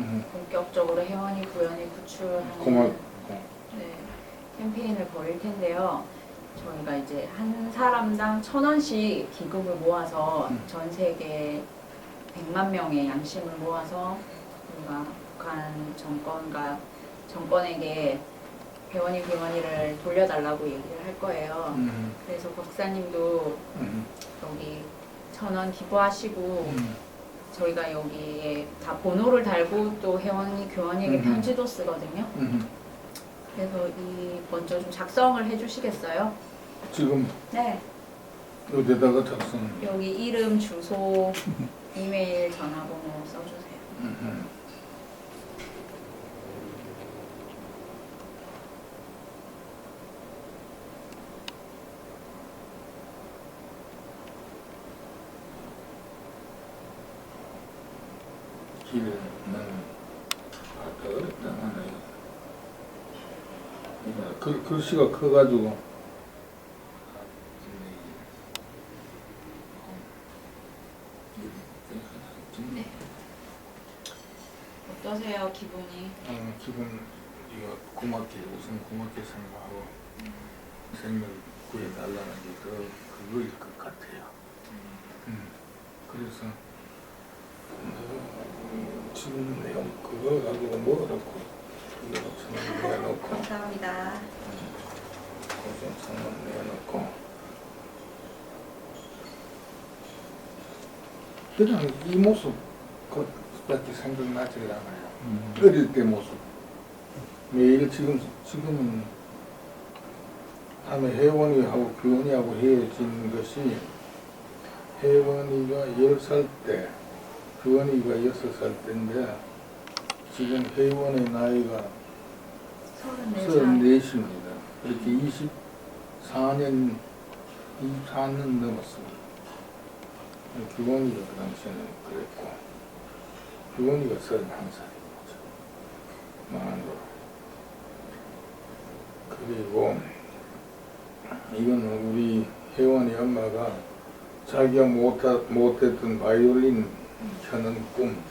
음. 본격적으로 회원이 구현이 구출하는 고맙고. 네, 캠페인을 벌일 텐데요. 저희가 이제 한 사람당 천 원씩 기금을 모아서 음. 전 세계 100만 명의 양심을 모아서 우리가 북한 정권과 정권에게 배원이 배원이를 돌려달라고 얘기를 할 거예요. 음. 그래서 박사님도 음. 여기 천원 기부하시고 음. 저희가 여기에 다 번호를 달고 또 회원이 교원에게 음. 편지도 쓰거든요. 음. 그래서 이 먼저 좀 작성을 해주시겠어요? 지금 네. 어디다가 작성? 여기 이름, 주소, 이메일, 전화번호 써주세요. 음. 길은 아까 어렵다 이거 글, 글씨가 커가지고 네. 어떠세요, 기분이? 어, 기분 이거 고맙게 우선 고맙게 생각하고 생명 구해달라는 게 그, 그거일 것 같아요. 음. 그래서 어, 지금 내용 그거 가지고 뭐라고 이거 천원 내놓고 감사합니다. 고정 천원 내놓고 그냥 이 모습 그밖에 생각나질 않아요. 어릴 때 모습. 매일 지금, 지금은 다음에 혜원이하고 규원이하고 헤어진 것이 혜원이가 10살 때, 규원이가 6살 때인데 지금 혜원의 나이가 34살. 34입니다. 그렇게 24년, 24년 넘었습니다. 규원이가 그 당시에는 그랬고, 규원이가 31살인 거죠. 만으로. 그리고, 이거는 우리 혜원이 엄마가 자기가 못하, 못했던 바이올린 켜는 꿈,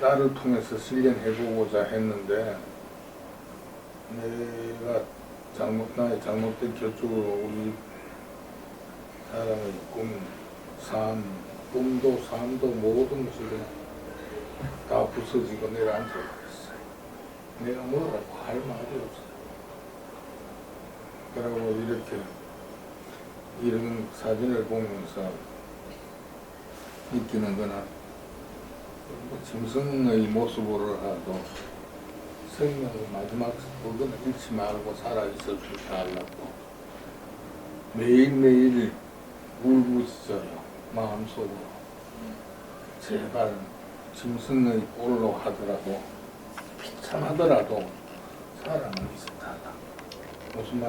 딸을 통해서 실현해보고자 했는데, 내가 잘못, 나의 잘못된 결정으로 우리 사람의 꿈, 삶, 꿈도 삶도 모든 것이 그냥 다 부서지고 내려앉아 버렸어요. 내가 뭐라고 할 말이 없어요. 그러고 이렇게 이런 사진을 보면서 느끼는 거나 뭐 짐승의 모습으로 라도 생명의 마지막 부분을 잃지 말고 살아 있을 줄 알라고 매일매일 울고 있어요 마음속으로. 제발 짐승의 꼴로 하더라도 비참하더라도 사랑을 있어달라 무슨 말